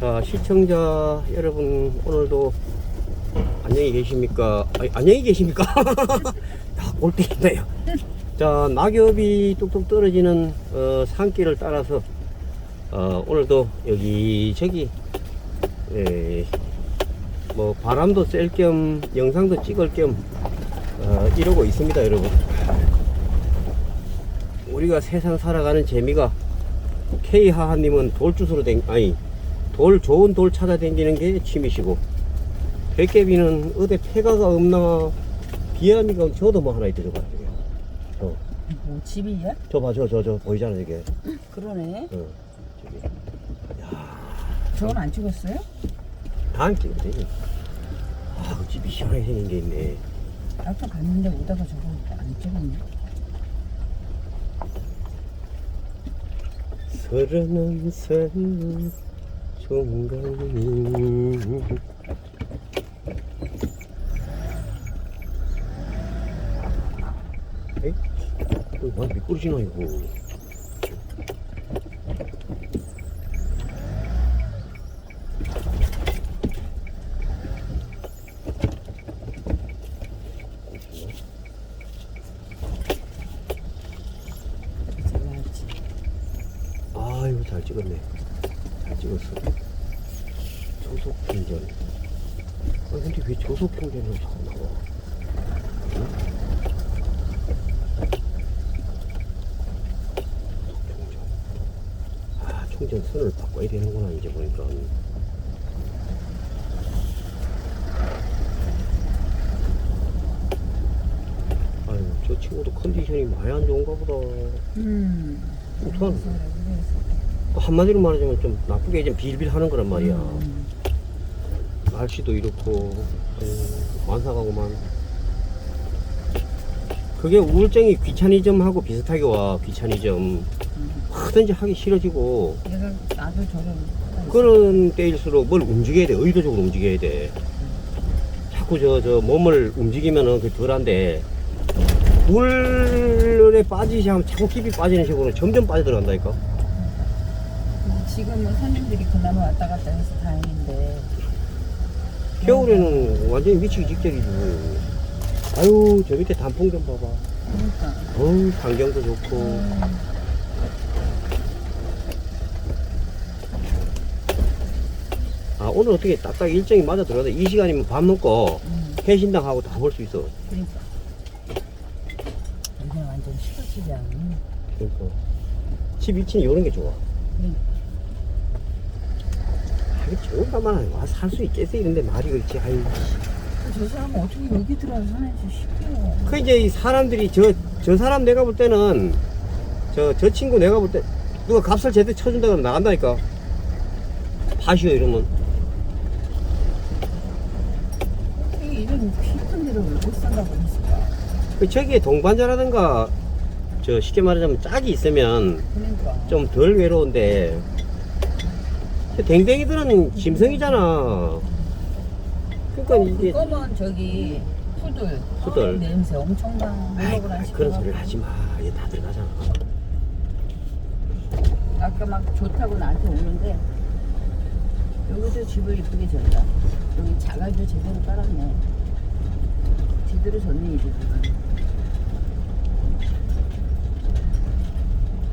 자, 시청자 여러분, 오늘도 안녕히 계십니까? 아니, 안녕히 계십니까? 야, 꼴등이네요. 자, 낙엽이 뚝뚝 떨어지는 어, 산길을 따라서 어, 오늘도 여기 저기 예, 뭐 바람도 쐴 겸 영상도 찍을 겸 어, 이러고 있습니다, 여러분. 우리가 세상 살아가는 재미가 K 하하님은 돌주스로 댕 아니 돌 좋은 돌 찾아다니는 게 취미시고 백개비는 어디 폐가가 없나 비암이가 저도 뭐 하나 있더라고요. 저, 뭐 집이야? 저 봐, 저, 저, 저 보이잖아, 저게. 그러네. 어, 저기. 저건 안 찍었어요? 다안 찍거든. 아, 그 집이 시원하게 생긴 게 있네. 아까 갔는데 오다가 저거 안 찍었네. 서른한 살 종강님 에이? 이거 뭐 미꾸리지나 이거 잘 나왔지. 아이고 잘 찍었네 잘 찍었어 조속 편견 아 근데 왜 조속 편견으로 자꾸 나와. 아 충전 선을 바꿔야 되는구나 이제 보니까 아유 저 친구도 컨디션이 많이 안 좋은가 보다 음. 또 한마디로 말하자면 좀 나쁘게 좀 빌빌 하는 거란 말이야. 음. 날씨도 이렇고, 음, 완사가고만. 그게 우울증이 귀차니즘하고 비슷하게 와, 귀차니즘. 음. 하든지 하기 싫어지고, 나도 저런. 그런 때일수록 뭘 움직여야 돼. 의도적으로 움직여야 돼. 자꾸 저, 저 몸을 움직이면은 그 덜한데, 물에 빠지시 하면 자꾸 깊이 빠지는 식으로 점점 빠져들어간다니까. 지금은 손님들이 그나마 왔다 갔다 해서 다행인데. 겨울에는 완전히 미치기 직전이지. 아유, 저 밑에 단풍 좀 봐봐. 그러니까. 어우, 광경도 좋고. 음. 아, 오늘 어떻게 딱딱 일정이 맞아 들어가서 이 시간이면 밥 먹고 음. 해신당 하고 다 볼 수 있어. 그러니까. 이게 완전 시골집이야. 그러니까. 집 위치는 이런 게 좋아. 그러니까. 하기 좋은 가만 와서 살수 있겠어. 이런데 말이 그렇지. 아유. 저 사람은 어떻게 여기 들어와서 사는지 싶어요. 그 이제 이 사람들이 저, 저 사람 내가 볼 때는 저, 저 친구 내가 볼 때 누가 값을 제대로 쳐준다 그러면 나간다니까. 파시오 이러면. 어떻게 이런 깊은 데를 왜못 산다고 했을까? 그 저기에 동반자라든가 저 쉽게 말하자면 짝이 있으면 그러니까. 좀 덜 외로운데 저 댕댕이들은 짐승이잖아 그러니까 이게 그거면 저기 푸들. 푸들. 아, 냄새 엄청 나. 아이, 목욕을 아이. 그런 소리를 하지 마. 얘다 들어가잖아. 아까 막 좋다고 나한테 오는데 여기도 집을 이쁘게 지었다. 여기 자갈도 제대로 깔았네. 제대로 졌네 이 집은.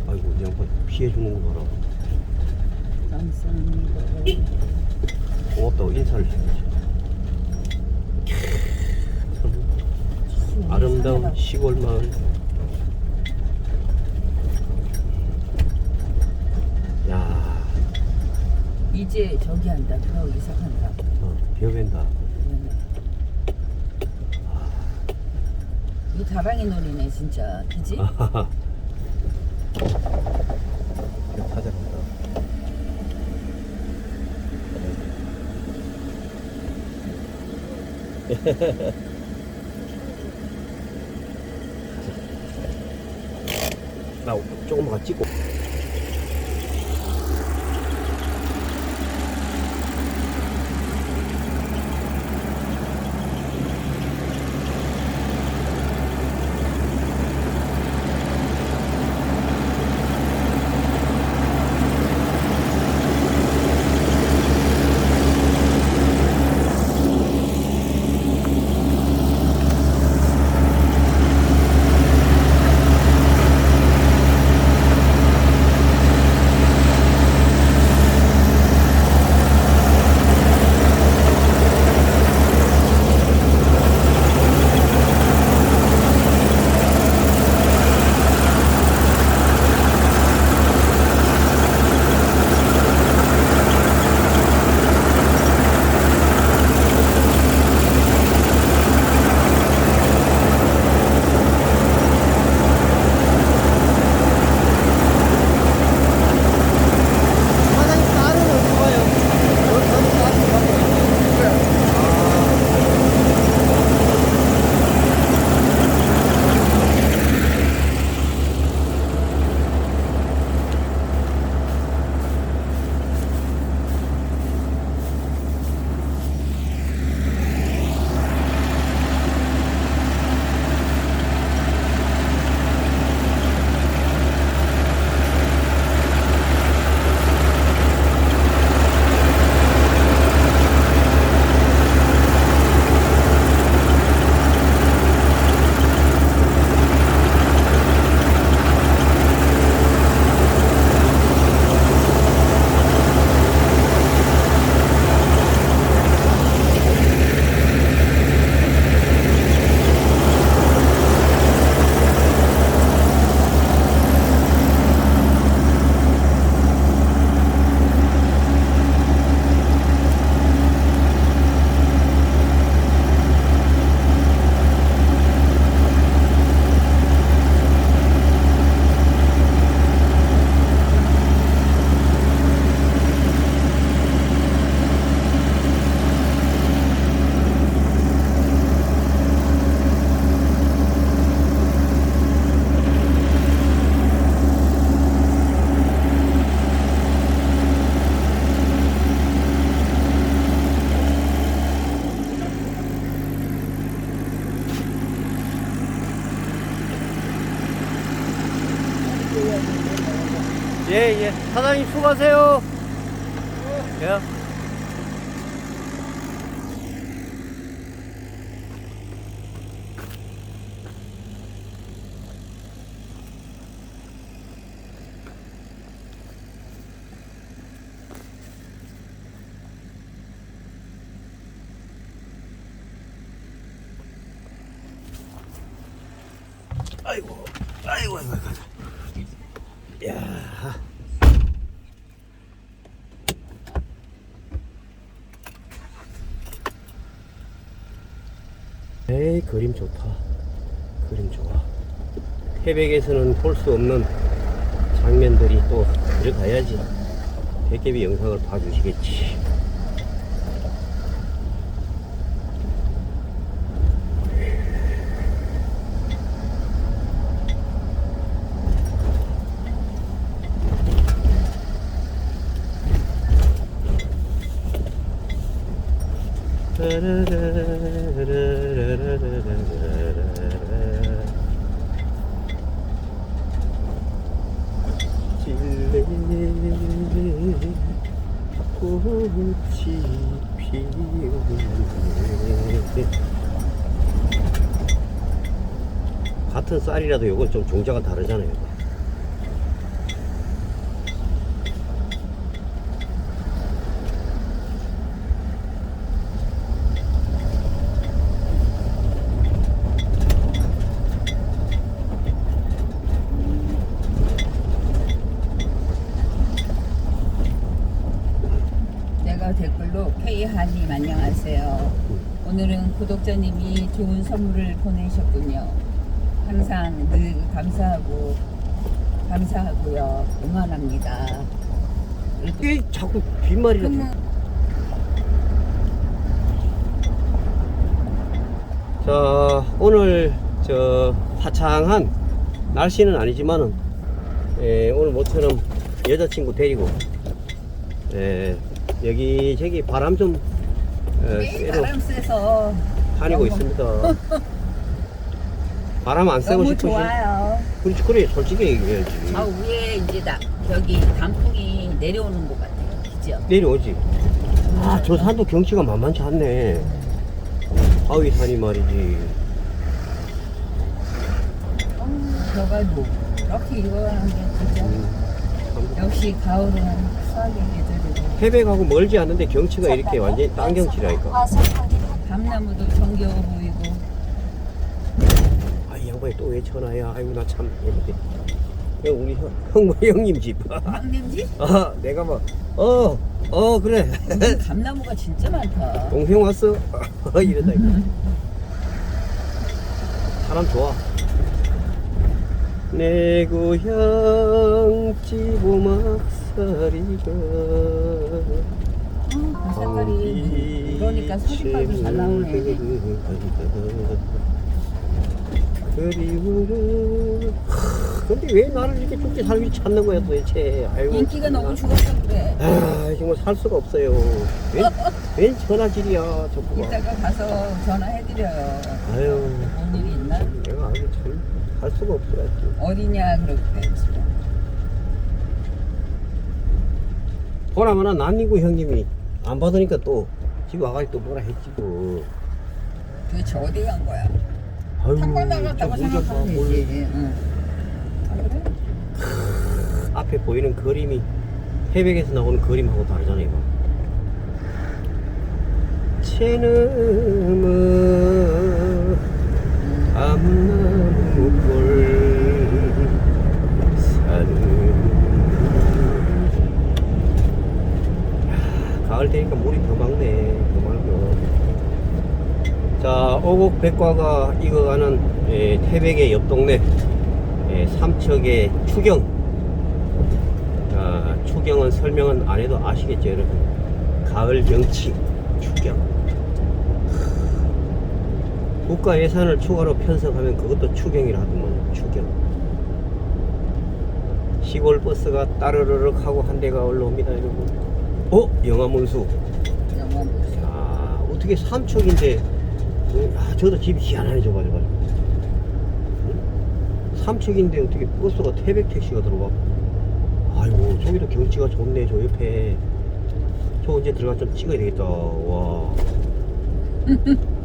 아이고, 이 양반 피해 주는 거 봐라. 감사합니다. 고맙다고 인사를 해야지. 참 아름다운 시골 마을. 야, 이제 저기 한다. 들어오기 시작한다. 어, 벼벤다. 이 다방이 놀이네 진짜. 그지? 아하하. 찾아간다. 나 조금만 찍고. 예, 예. 사장님 수고하세요. 예. 아이고, 아이고, 아이고, 아이고. 야. 에이, 그림 좋다. 그림 좋아. 태백에서는 볼 수 없는 장면들이 또 들어가야지. 백개비 영상을 봐주시겠지. 꽃이 피우네 같은 쌀이라도 이건 좀 종자가 다르잖아요 내가 댓글로 K한님 안녕하세요. 오늘은 구독자님이 좋은 선물을 보내셨군요. 항상 늘 감사하고 감사하고요. 응원합니다. 이게 자꾸 빈말이라 자 오늘 저 화창한 날씨는 아니지만은 에, 오늘 모처럼 여자친구 데리고 에, 여기 저기 바람 좀 에, 매일 쐬러 바람 쐬서 다니고 있습니다 바람 안 쐬고 너무 싶으시 좋아요. 그렇지 그래 솔직히 얘기해야지 저 위에 이제 나 여기 단풍이 내려오는 것 같아요. 그죠? 내려오지 아 저 산도 경치가 만만치 않네 바위 산이 말이지 어, 저가 뭐 이렇게 읽어가는 게 진짜 음, 참. 역시 가을은 수학의 계절이고 태백하고 멀지 않는데 경치가 이렇게 완전히 딴 경치라니까 밤나무도 정겨워 보이고 아, 이 양반이 또 왜 전화야? 아이고, 나 참. 이렇게. 형, 우리 형, 형, 형님 집. 형님 집? 아, 내가 막, 어, 어, 그래. 감나무가 진짜 많다. 동생 왔어? 이러다. 사람 좋아. 내 고향 지보막살이가 어, 그 색깔이 그러니까 사진빨도 잘 나오네. 그리워를 근데 왜 나를 이렇게 죽게 살기 찾는 거야 도대체 아이고 인기가 너무 죽었어 그래. 아 정말 살 수가 없어요 웬, 웬 전화질이야 저거가 이따가 가서 전화해드려요. 아유 뭔 일이 아주 참할 수가 없어 어디냐 그렇게. 보나마나 난이구 형님이 안 받으니까 또 집에 와가지고 또 뭐라 했지 뭐 도대체 어디 간 거야? 아유 한번 나갔다고 저 봐, 생각하면 뭘. 되지. 응. 아, 그래? 앞에 보이는 그림이 태백에서 나오는 그림하고 다르잖아요. 이거. 채는 야, 가을 되니까 물이 더 맑네 더 맑어 자 오곡 백과가 익어가는 예, 태백의 옆 동네 예, 삼척의 추경. 아, 추경은 설명은 안 해도 아시겠죠 여러분? 가을 경치 추경 국가 예산을 추가로 편성하면 그것도 추경이라 하더만 추경. 시골 버스가 따르르륵 하고 한 대가 올라옵니다 여러분. 어? 보세요. 야 어떻게 삼척인데 어, 아 저도 집이 희한하네 저거 저거. 응? 삼척인데 어떻게 버스가 태백 택시가 들어가 아 아이고 저기도 경치가 좋네 저 옆에. 저 언제 들어가 좀 찍어야 되겠다. 와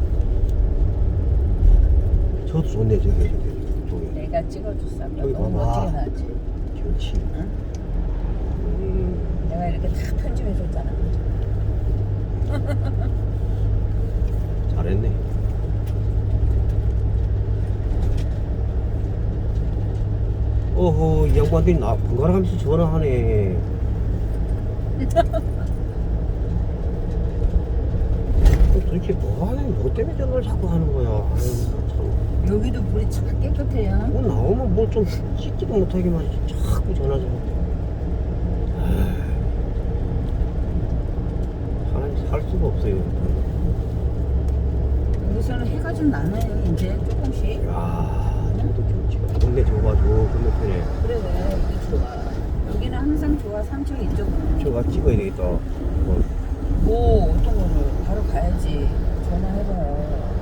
저도 좋네 저기 저기 저기 내가 찍어줬어. 너무 봐봐. 멋지게 나왔지. 경치 응? 음, 내가 이렇게 다 편집해줬잖아. 잘했네 어허 이 양반들이 나 번갈아 가면서 전화하네 어, 도대체 뭐 하는 뭐 때문에 전화를 자꾸 하는 거야 아유 참 여기도 물이 참 깨끗해요. 뭐 나오면 뭐좀 씻지도 못하게만 자꾸 전화 좀 사람이 살 수가 없어요 여기서는 해가 좀 나네요. 이제 조금씩. 야 저도 경치가 동네 좋아 저 건너편에 그래 여기 좋아. 여기는 항상 좋아. 삼척 이쪽은. 저가 찍어야 되겠다 어, 뭐어 가야지. 전화해봐요.